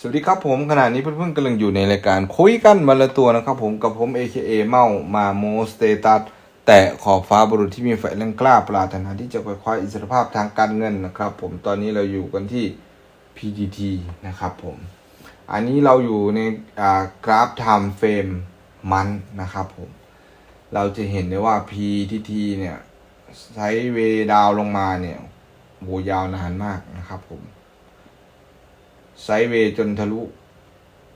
สวัสดีครับผมขณะนี้เพื่อนๆกำลังอยู่ในรายการคุยกันวันละตัวนะครับผมกับผม AKA เมามาโมสเตตัสแต่ขอบฟ้าบรุษที่มีไฟแรงกล้าปราถนาที่จะไปคว้าอิสรภาพทางการเงินนะครับ ผมตอนนี้เราอยู่กันที่ PTT นะครับผม อันนี้เราอยู่ในกราฟไทม์เฟรมมันนะครับผม เราจะเห็นได้ว่า PTT เนี่ยใช้เวดาวลงมาเนี่ยโหยาวนานมากนะครับผม ไซเวย์จนทะลุ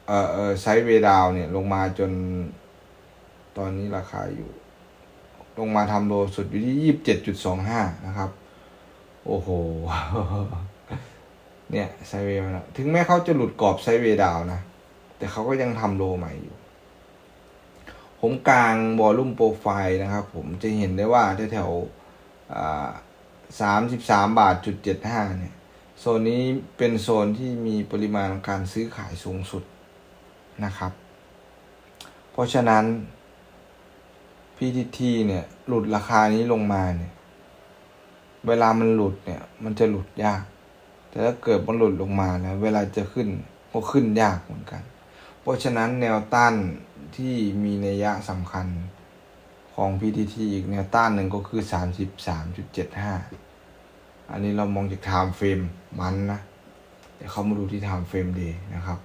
เอ่อเออไซเวย์ดาวเนี่ยลงมาจนตอนนี้ราคาอยู่ ลงมาทำโลสุดอยู่ที่ยี่สิบเจ็ดจุดสองห้านะครับ โอ้โห เนี่ยไซเวย์มันถึงแม้เขาจะหลุดกรอบไซเวย์ดาวนะ แต่เขาก็ยังทำโลใหม่อยู่ ผมกลางวอลลุ่มโปรไฟล์นะครับ ผมจะเห็นได้ว่าแถวๆสามสิบสามบาทจุดเจ็ดห้าเนี่ย โซนนี้เป็นโซนที่มีปริมาณการซื้อขายสูงสุดนะครับ เพราะฉะนั้น PTT เนี่ยหลุดราคานี้ลงมาเนี่ยเวลามันหลุดเนี่ย มันจะหลุดยาก แต่ถ้าเกิดมันหลุดลงมานะเวลาจะขึ้นก็ขึ้นยากเหมือนกัน เพราะฉะนั้นแนวต้านที่มีนัยยะสำคัญของ PTT อีกแนวต้านหนึ่งก็คือ 33.75 อันนี้เรามองจาก time frame มันนะเดี๋ยวเขามาดูที่ time frame day นะครับ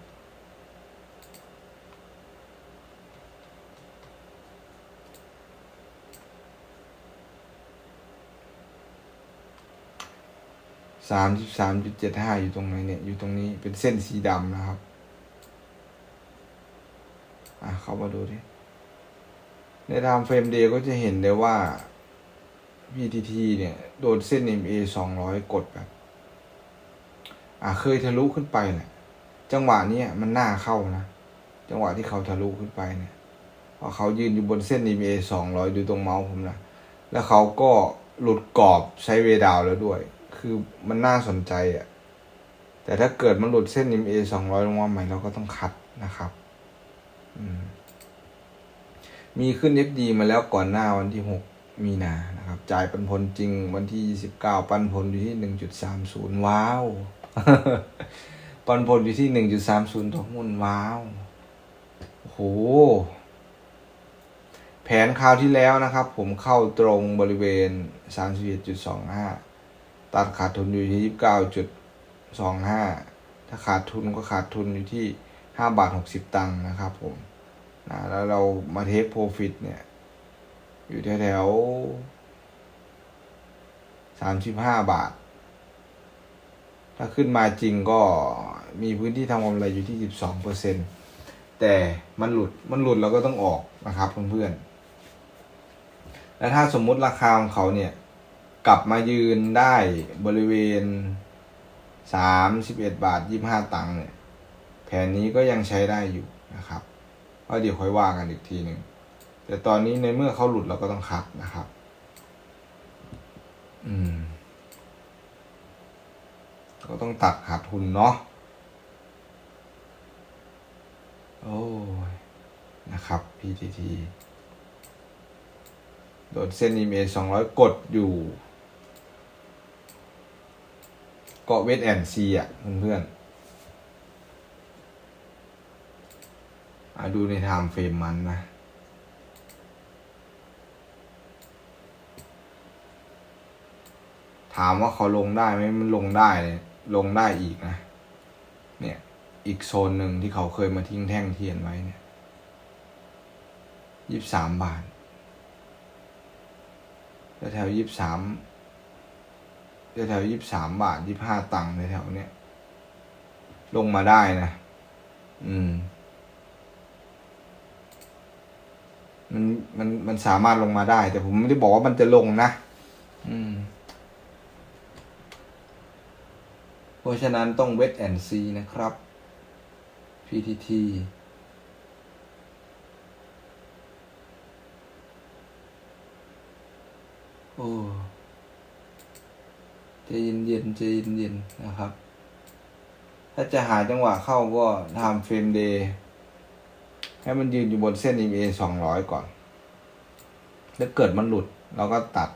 สามสิบสามจุดเจ็ดห้าอยู่ตรงไหนเนี่ย อยู่ตรงนี้เป็นเส้นสีดำนะครับ อะ เข้ามาดูดิใน time frame day ก็จะเห็นได้ว่า PTT เนี่ย โดนเส้น MA สองร้อยกดแบบ อะเคยทะลุขึ้นไปแหละจังหวะนี้มันน่าเข้านะ จังหวะที่เขาทะลุขึ้นไปเนี่ยเพราะเขายืนอยู่บนเส้น MA สองร้อยดูตรงเมาส์ผมนะ แล้วเขาก็หลุดกรอบใช้เวดาวแล้วด้วย คือมันน่าสนใจอะ่ะ แต่ถ้าเกิดมันหลุดเส้น MA สองร้อยลงมาใหม่เราก็ต้องคัดนะครับ อืมมีขึ้น FD มาแล้วก่อนหน้าวันที่หก มีนานะครับ จ่ายปันผลจริงวันที่ยี่สิบเก้าปันผลอยู่ที่หนึ่งจุดสามศูนย์ว้าว ปันผลอยู่ที่หนึ่งจุดสามศูนย์ต่อหุ้นว้าว โอ้โห แผนคราวที่แล้วนะครับ ผมเข้าตรงบริเวณสามสิบเอ็ดจุดสองห้าตัดขาดทุนอยู่ที่ยี่สิบเก้าจุดสองห้าถ้าขาดทุนก็ขาดทุนอยู่ที่ห้าบาทหกสิบตังค์นะครับผมนะแล้วเรามาเทคโปรฟิตเนี่ย อยู่แถวๆสามสิบห้าบาท ถ้าขึ้นมาจริงก็มีพื้นที่ทำกำไรอยู่ที่สิบสองเปอร์เซ็นแต่มันหลุดมันหลุดเราก็ต้องออกนะครับเพื่อนๆ แล้วถ้าสมมุติราคาของเขาเนี่ย กลับมายืนได้บริเวณสามสิบเอ็ดบาทยี่ห้าตังค์เนี่ย แผนนี้ก็ยังใช้ได้อยู่นะครับก็เดี๋ยวค่อยว่ากันอีกทีหนึ่ง แต่ตอนนี้ในเมื่อเขาหลุดเราก็ต้องคัดนะครับ อืม ก็ต้องตัดขาดทุนเนาะ โอ้ย นะครับ PTT โดนเส้น EMA สองร้อยกดอยู่ เกาะเวทแอนซีอะเพื่อนๆอะดูในไทม์เฟรมมันนะ ถามว่าเขาลงได้ไหมมันลงได้เลยลงได้อีกนะ เนี่ย อีกโซนหนึ่งที่เขาเคยมาทิ้งแท่งเทียนไว้เนี่ยยี่สามบาทแถวยี่สามแถวยี่สามบาทยี่ห้าตังค์แถวเนี้ยลงมาได้นะ อืม มันมันมันสามารถลงมาได้ แต่ผมไม่ได้บอกว่ามันจะลงนะ อืม เพ ราะฉะนั้นต้องเวทแอนซีนะครับ PTT โอ้ใจเย็นเย็นๆใจเย็นเย็นนะครับ ถ้าจะหาจังหวะเข้าก็ทำเฟรมเดย์ให้มันยืนอยู่บนเส้น EMA สองร้อยก่อน แล้วเกิดมันหลุด เราก็ตัด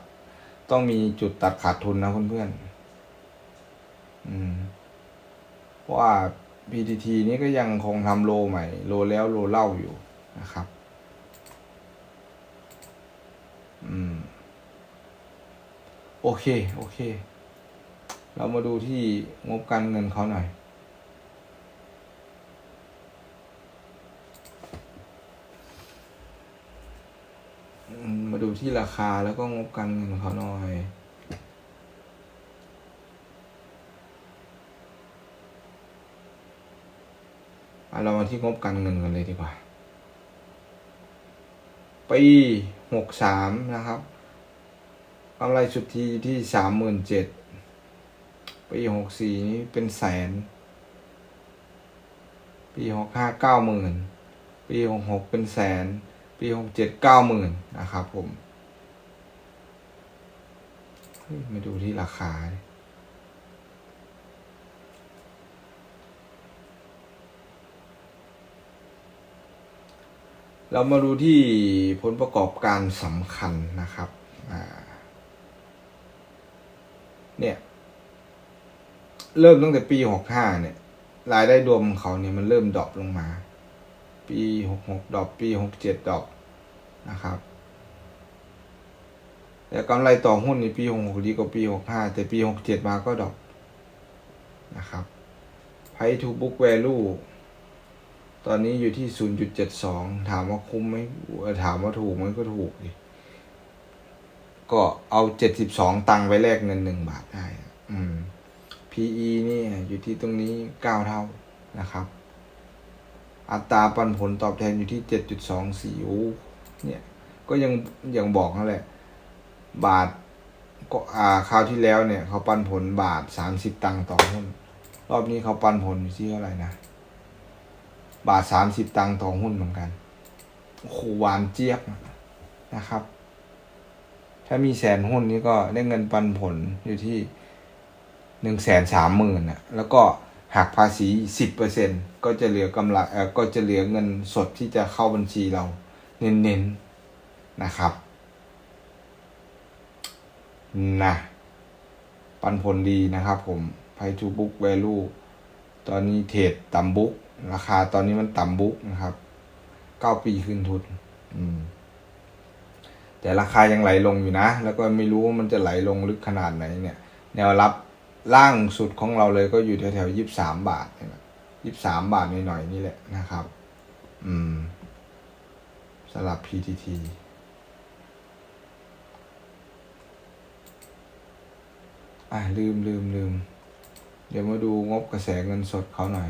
ต้องมีจุดตัดขาดทุนนะเพื่อนๆ อืม เพราะ ว่า PTT นี่ก็ยังคงทำโลใหม่ โลแล้วโลเล่าอยู่นะครับ อืม โอเค โอเค เรามาดูที่งบการเงินเขาหน่อย มาดูที่ราคาแล้วก็งบการเงินเขาหน่อย เรามาที่งบการเงินกันเลยดีกว่า ปีหกสามนะครับกำไรสุทธิที่สามหมื่นเจ็ดปีหกสี่นี้เป็นแสน ปีหกห้าเก้าหมื่นปีหกหกเป็นแสน ปีหกเจ็ดเก้าหมื่นนะครับผมมาดูที่ราคาดิ เรามาดูที่ผลประกอบการสำคัญนะครับเนี่ย เริ่มตั้งแต่ปีหกห้าเนี่ย รายได้รวมของเขาเนี่ยมันเริ่มดรอปลงมา ปีหกหกดรอปปีหกเจ็ดดรอปนะครับ แต่กำไรต่อหุ้นในปีหกหกดีกว่าปีหกห้าแต่ปีหกเจ็ดมาก็ดรอปนะครับ Price to book value ตอนนี้อยู่ที่0.72ถามว่าคุ้มไหมถามว่าถูกไหมก็ถูกดิก็เอา72ตังค์ไว้แลกเงิน1บาทได้ อืม PE นี่อยู่ที่ตรงนี้9เท่านะครับ อัตราปันผลตอบแทนอยู่ที่7.24โอ้เนี่ย ก็ยังยังบอกนั่นแหละ บาทก็อ่าคราวที่แล้วเนี่ย เขาปันผลบาท30ตังค์ต่อหุ้นรอบนี้เขาปันผลอยู่ที่เท่าไหร่นะ บาทสามสิบตังค์ต่อหุ้นเหมือนกันโอ้โหหวานเจี๊ยบนะครับ ถ้ามีแสนหุ้นนี้ก็ได้เงินปันผลอยู่ที่หนึ่งแสนสามหมื่นอะ แล้วก็หักภาษีสิบเปอร์เซ็นก็จะเหลือกำไรเออก็จะเหลือเงินสดที่จะเข้าบัญชีเราเน้นๆนะครับนะปันผลดีนะครับผม Pay to book value ตอนนี้เทรดต่ำบุ๊ก ราคาตอนนี้มันต่ำบุ๊กนะครับ เก้าปีขึ้นทุน อืม แต่ราคายังไหลลงอยู่นะ แล้วก็ไม่รู้ว่ามันจะไหลลงลึกขนาดไหนเนี่ย แนวรับล่างสุดของเราเลยก็อยู่แถวๆยี่สิบสามบาทยี่สิบสามบาทหน่อยๆนี่แหละนะครับ อืมสำหรับ PTT อะลืมลืมลืม เดี๋ยวมาดูงบกระแสเงินสดเขาหน่อย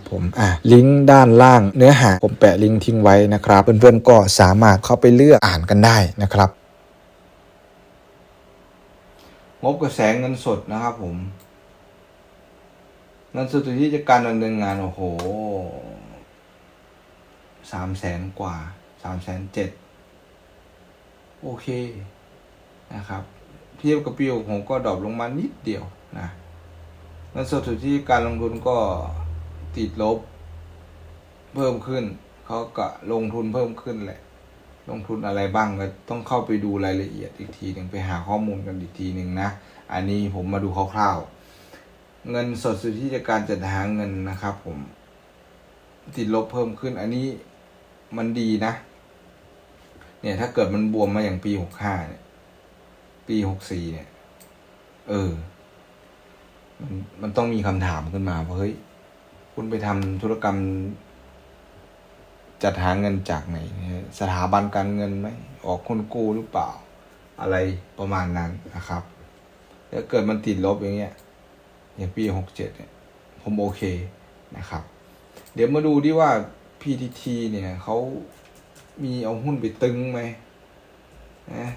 ผมอะลิงก์ด้านล่างเนื้อหาผมแปะลิงก์ทิ้งไว้นะครับเพื่อนๆก็สามารถเข้าไปเลือกอ่านกันได้นะครับ งบกระแสเงินสดนะครับผมเงินสดที่จะการดำเนินงานโอ้โหสามแสนกว่าสามแสนเจ็ดโอเคนะครับเทียบกับปีหกก็ดรอปลงมานิดเดียวนะเงินสดที่การลงทุนก็ ติดลบ เพิ่มขึ้น เขาก็ลงทุนเพิ่มขึ้นแหละ ลงทุนอะไรบ้างก็ต้องเข้าไปดูรายละเอียดอีกทีหนึ่งไปหาข้อมูลกันอีกทีหนึ่งนะ อันนี้ผมมาดูคร่าวๆ เงินสดสุทธิจากการจัดหาเงินนะครับ ผม ติดลบเพิ่มขึ้น อันนี้มันดีนะ เนี่ย ถ้าเกิดมันบวมมาอย่างปีหกห้าเนี่ย ปีหกสี่เนี่ย เออ มันมันต้องมีคำถามขึ้นมาว่าเฮ้ย คุณไปทำธุรกรรม จัดหาเงินจากไหน สถาบันการเงินไหม ออกคนกู้หรือเปล่า อะไรประมาณนั้นนะครับถ้าเกิดมันติดลบอย่างเงี้ยอย่างปีหกเจ็ดเนี่ยผมโอเคนะครับ เดี๋ยวมาดูดิว่า PTT เนี่ยเขามีเอาหุ้นไปตึงไหมนะ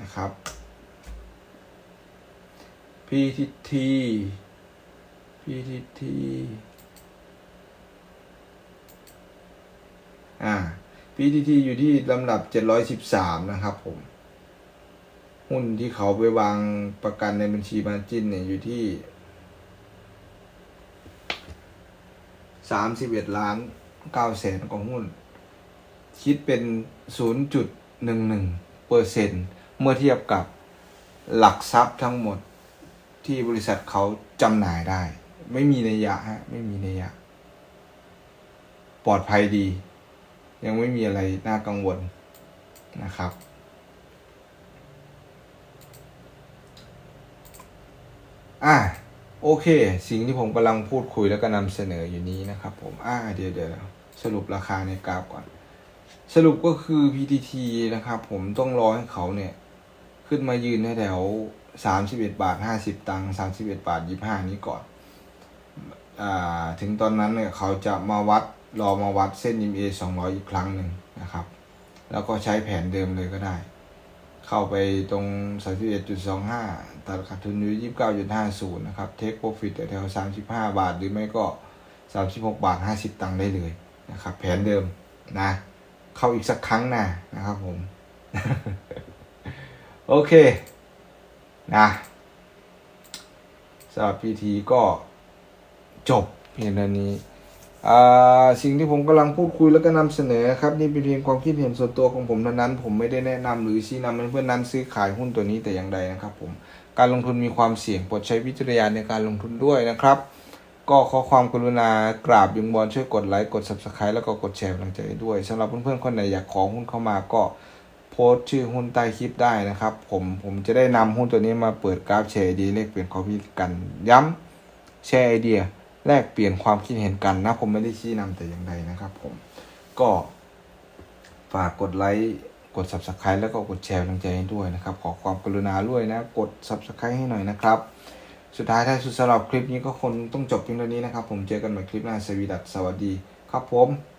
นะครับ PTT PTT อ่า PTT อยู่ที่ลำดับ 713 นะครับผม หุ้นที่เขาไปวางประกันในบัญชีมาจินเนี่ยอยู่ที่ 31 ล้าน9แสนของหุ้น คิดเป็น 0.11เปอร์เซ็นเมื่อเทียบกับหลักทรัพย์ทั้งหมดที่บริษัทเขาจำหน่ายได้ ไม่มีนัยยะฮะ ไม่มีนัยยะ ปลอดภัยดี ยังไม่มีอะไรน่ากังวลนะครับ อะโอเค สิ่งที่ผมกำลังพูดคุยแล้วก็นำเสนออยู่นี้นะครับผม อ่าเดี๋ยวเดี๋ยวสรุปราคาในกราฟก่อน สรุปก็คือ PTT นะครับผมต้องรอให้เขาเนี่ย ขึ้นมายืนแถวสามสิบเอ็ดบาทห้าสิบตังค์สามสิบเอ็ดบาทยี่ห้านี้ก่อน อ่า ถึงตอนนั้นเนี่ยเขาจะมาวัด รอมาวัดเส้น EMA สองร้อยอีกครั้งหนึ่งนะครับ แล้วก็ใช้แผนเดิมเลยก็ได้ เข้าไปตรงสามสิบเอ็ดจุดสองห้าตัดขาดทุนอยู่ยี่สิบเก้าจุดห้าศูนย์นะครับ เทคโปรฟิตแถวสามสิบห้าบาท หรือไม่ก็สามสิบหกบาทห้าสิบตังค์ได้เลยนะครับ แผนเดิมนะ เข้าอีกสักครั้งนะนะครับผม โอเค นะสำหรับพีทีก็จบเพียงเท่านี้ สิ่งที่ผมกำลังพูดคุยแล้วก็นำเสนอครับนี่เป็นเพียงความคิดเห็นส่วนตัวของผมเท่านั้น ผมไม่ได้แนะนำหรือชี้นำให้เพื่อนนั้นซื้อขายหุ้นตัวนี้แต่อย่างใดนะครับ ผมการลงทุนมีความเสี่ยงโปรดใช้วิจารณญาณในการลงทุนด้วยนะครับ ก็ขอความกรุณากราบยุงบอลช่วยกดไลค์กด subscribe แล้วก็กดแชร์กำลังใจด้วยสำหรับเพื่อนๆคนไหนอยากขอหุ้นเข้ามาก็โพสต์ชื่อหุ้นใต้คลิปได้นะครับ ผมผมจะได้นำหุ้นตัวนี้มาเปิดกราฟแชร์ดียแลกเปลี่ยนความคิดกันย้ำแชร์ไอเดีย แลกเปลี่ยนความคิดเห็นกันนะ ผมไม่ได้ชี้นำแต่อย่างใดนะครับผมก็ฝากกดไลค์กด subscribe แล้วก็กดแชร์กำลังใจให้ด้วยนะครับ ขอความกรุณาด้วยนะ กด subscribe ให้หน่อยนะครับ สุดท้ายท้ายสุดสำหรับคลิปนี้ก็คงต้องจบเพียงเท่านี้นะครับ ผมเจอกันใหม่คลิปหน้าสวีดัสสวัสดีครับผม